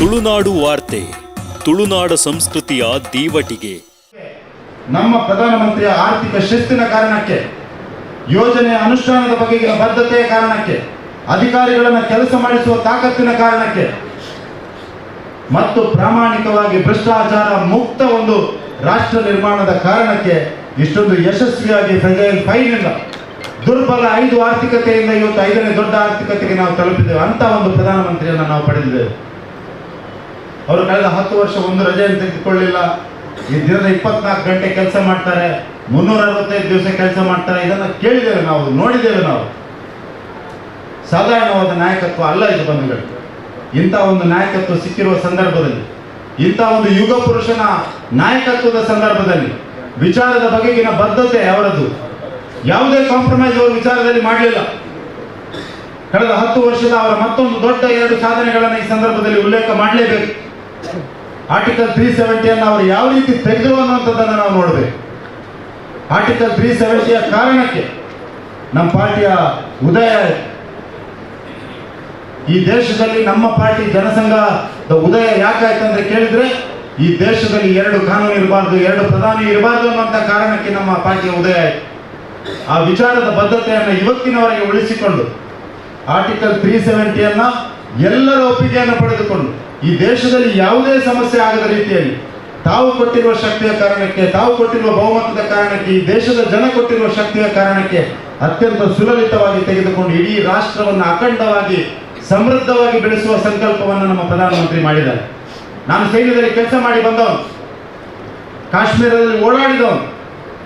ತುಳುನಾಡು ವಾರ್ತೆ, ತುಳುನಾಡ ಸಂಸ್ಕೃತಿಯ ದೀವಟಿಗೆ. ನಮ್ಮ ಪ್ರಧಾನಮಂತ್ರಿಯ ಆರ್ಥಿಕ ಶಿಸ್ತಿನ ಕಾರಣಕ್ಕೆ, ಯೋಜನೆಯ ಅನುಷ್ಠಾನದ ಬಗೆಗಿನ ಬದ್ಧತೆಯ ಕಾರಣಕ್ಕೆ, ಅಧಿಕಾರಿಗಳನ್ನು ಕೆಲಸ ಮಾಡಿಸುವ ತಾಕತ್ತಿನ ಕಾರಣಕ್ಕೆ, ಮತ್ತು ಪ್ರಾಮಾಣಿಕವಾಗಿ ಭ್ರಷ್ಟಾಚಾರ ಮುಕ್ತ ಒಂದು ರಾಷ್ಟ್ರ ನಿರ್ಮಾಣದ ಕಾರಣಕ್ಕೆ ಇಷ್ಟೊಂದು ಯಶಸ್ವಿಯಾಗಿ ಫೆಡರಲ್ ಫೈನ್ ಇಲ್ಲ ದುರ್ಬಲ ಐದು ಆರ್ಥಿಕತೆಯಿಂದ ಇವತ್ತು ಐದನೇ ದೊಡ್ಡ ಆರ್ಥಿಕತೆಗೆ ನಾವು ತಲುಪಿದ್ದೇವೆ ಅಂತ ಒಂದು ಪ್ರಧಾನಮಂತ್ರಿಯನ್ನು ನಾವು ಪಡೆದಿದ್ದೇವೆ. ಅವರು ಕಳೆದ ಹತ್ತು ವರ್ಷ ಒಂದು ರಜೆಯನ್ನು ತೆಗೆದುಕೊಳ್ಳಿಲ್ಲ ಈ ದಿನದ ಇಪ್ಪತ್ನಾಲ್ಕು ಗಂಟೆ ಕೆಲಸ ಮಾಡ್ತಾರೆ. ಮುನ್ನೂರ ಅರವತ್ತೈದು ದಿವಸ ಕೆಲಸ ಮಾಡ್ತಾರೆ. ಇದನ್ನು ಕೇಳಿದ್ದೇವೆ ನಾವು, ನೋಡಿದ್ದೇವೆ ನಾವು. ಸಾಧಾರಣವಾದ ನಾಯಕತ್ವ ಅಲ್ಲ ಇದು ಬಂಧುಗಳು. ಇಂಥ ಒಂದು ನಾಯಕತ್ವ ಸಿಕ್ಕಿರುವ ಸಂದರ್ಭದಲ್ಲಿ, ಇಂಥ ಒಂದು ಯುಗ ಪುರುಷನ ನಾಯಕತ್ವದ ಸಂದರ್ಭದಲ್ಲಿ, ವಿಚಾರದ ಬಗೆಗಿನ ಬದ್ಧತೆ ಅವರದ್ದು. ಯಾವುದೇ ಕಾಂಪ್ರಮೈಸ್ ಅವರು ವಿಚಾರದಲ್ಲಿ ಮಾಡಲಿಲ್ಲ. ಕಳೆದ ಹತ್ತು ವರ್ಷದ ಅವರ ಮತ್ತೊಂದು ದೊಡ್ಡ ಎರಡು ಸಾಧನೆಗಳನ್ನು ಈ ಸಂದರ್ಭದಲ್ಲಿ ಉಲ್ಲೇಖ ಮಾಡಲೇಬೇಕು. ಆರ್ಟಿಕಲ್ ತ್ರೀ ಸೆವೆಂಟಿಯನ್ನು ಅವರು ಯಾವ ರೀತಿ ತೆಗೆದರು ಅನ್ನುವಂಥದ್ದನ್ನು ನಾವು ನೋಡಬೇಕು ಆರ್ಟಿಕಲ್ ತ್ರೀ ಸೆವೆಂಟಿಯ ಕಾರಣಕ್ಕೆ ನಮ್ಮ ಪಾರ್ಟಿಯ ಉದಯ. ಈ ದೇಶದಲ್ಲಿ ನಮ್ಮ ಪಾರ್ಟಿ ಜನಸಂಘದ ಉದಯ ಯಾಕಾಯ್ತು ಅಂತ ಕೇಳಿದ್ರೆ, ಈ ದೇಶದಲ್ಲಿ ಎರಡು ಕಾನೂನು ಇರಬಾರ್ದು, ಎರಡು ಪ್ರಧಾನಿ ಇರಬಾರ್ದು ಅನ್ನುವಂಥ ಕಾರಣಕ್ಕೆ ನಮ್ಮ ಪಾರ್ಟಿಯ ಉದಯ ಆಯಿತು ಆ ವಿಚಾರದ ಬದ್ಧತೆಯನ್ನು ಇವತ್ತಿನವರೆಗೆ ಉಳಿಸಿಕೊಂಡು ಆರ್ಟಿಕಲ್ ತ್ರೀ ಸೆವೆಂಟಿಯನ್ನ ಎಲ್ಲರ ಒಪ್ಪಿಗೆಯನ್ನು ಪಡೆದುಕೊಂಡು ಈ ದೇಶದಲ್ಲಿ ಯಾವುದೇ ಸಮಸ್ಯೆ ಆಗದ ರೀತಿಯಲ್ಲಿ ತಾವು ಕೊಟ್ಟಿರುವ ಶಕ್ತಿಯ ಕಾರಣಕ್ಕೆ, ತಾವು ಕೊಟ್ಟಿರುವ ಬಹುಮತದ ಕಾರಣಕ್ಕೆ, ಈ ದೇಶದ ಜನ ಕೊಟ್ಟಿರುವ ಶಕ್ತಿಯ ಕಾರಣಕ್ಕೆ ಅತ್ಯಂತ ಸುಲಲಿತವಾಗಿ ತೆಗೆದುಕೊಂಡು ಇಡೀ ರಾಷ್ಟ್ರವನ್ನು ಅಖಂಡವಾಗಿ, ಸಮೃದ್ಧವಾಗಿ ಬೆಳೆಸುವ ಸಂಕಲ್ಪವನ್ನು ನಮ್ಮ ಪ್ರಧಾನಮಂತ್ರಿ ಮಾಡಿದ್ದಾರೆ. ನಾನು ಸೈನ್ಯದಲ್ಲಿ ಕೆಲಸ ಮಾಡಿ ಬಂದವನು. ಕಾಶ್ಮೀರದಲ್ಲಿ ಓಡಾಡಿದವನು.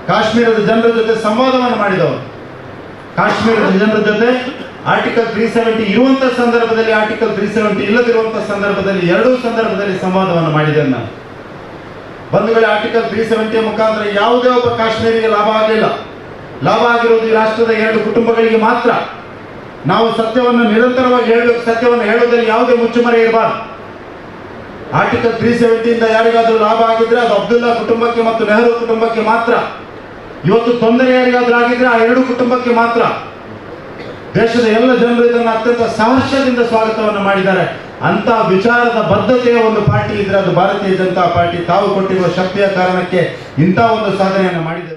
ಕಾಶ್ಮೀರದ ಜನರ ಜೊತೆ ಸಂವಾದವನ್ನು ಮಾಡಿದವನು. ಕಾಶ್ಮೀರದ ಜನರ ಜೊತೆ ಆರ್ಟಿಕಲ್ ತ್ರೀ ಸೆವೆಂಟಿ ಇರುವಂತಹ ಸಂದರ್ಭದಲ್ಲಿ ಆರ್ಟಿಕಲ್ ತ್ರೀ ಸೆವೆಂಟಿ ಇಲ್ಲದಿರುವಂತಹ ಸಂದರ್ಭದಲ್ಲಿ ಎರಡೂ ಸಂದರ್ಭದಲ್ಲಿ ಸಂವಾದವನ್ನು ಮಾಡಿದ್ದೇನೆ ನಾನು. ಬಂಧುಗಳೇ ಆರ್ಟಿಕಲ್ ತ್ರೀ ಸೆವೆಂಟಿಯ ಮುಖಾಂತರ ಯಾವುದೇ ಒಬ್ಬ ಕಾಶ್ಮೀರಿಗೆ ಲಾಭ ಆಗಲಿಲ್ಲ. ಲಾಭ ಆಗಿರುವುದು ಈ ರಾಷ್ಟ್ರದ ಎರಡು ಕುಟುಂಬಗಳಿಗೆ ಮಾತ್ರ. ನಾವು ಸತ್ಯವನ್ನು ನಿರಂತರವಾಗಿ ಹೇಳಬೇಕು ಸತ್ಯವನ್ನು ಹೇಳುವುದರಲ್ಲಿ ಯಾವುದೇ ಮುಚ್ಚುಮರೆ ಇರಬಾರ್ದು. ಆರ್ಟಿಕಲ್ ತ್ರೀ ಸೆವೆಂಟಿಯಿಂದ ಯಾರಿಗಾದರೂ ಲಾಭ ಆಗಿದ್ರೆ ಅದು ಅಬ್ದುಲ್ಲಾ ಕುಟುಂಬಕ್ಕೆ ಮತ್ತು ನೆಹರು ಕುಟುಂಬಕ್ಕೆ ಮಾತ್ರ. ಇವತ್ತು ತೊಂದರೆ ಯಾರಿಗಾದರೂ ಆಗಿದ್ರೆ ಆ ಎರಡು ಕುಟುಂಬಕ್ಕೆ ಮಾತ್ರ. ದೇಶದ ಎಲ್ಲ ಜನರು ಇದನ್ನು ಅತ್ಯಂತ ಸಹರ್ಷದಿಂದ ಸ್ವಾಗತವನ್ನು ಮಾಡಿದ್ದಾರೆ. ಅಂತ ವಿಚಾರದ ಬದ್ಧತೆಯ ಒಂದು ಪಾರ್ಟಿ ಇದ್ರೆ ಅದು ಭಾರತೀಯ ಜನತಾ ಪಾರ್ಟಿ. ತಾವು ಕೊಟ್ಟಿರುವ ಶಕ್ತಿಯ ಕಾರಣಕ್ಕೆ ಇಂಥ ಒಂದು ಸಾಧನೆಯನ್ನು ಮಾಡಿದೆ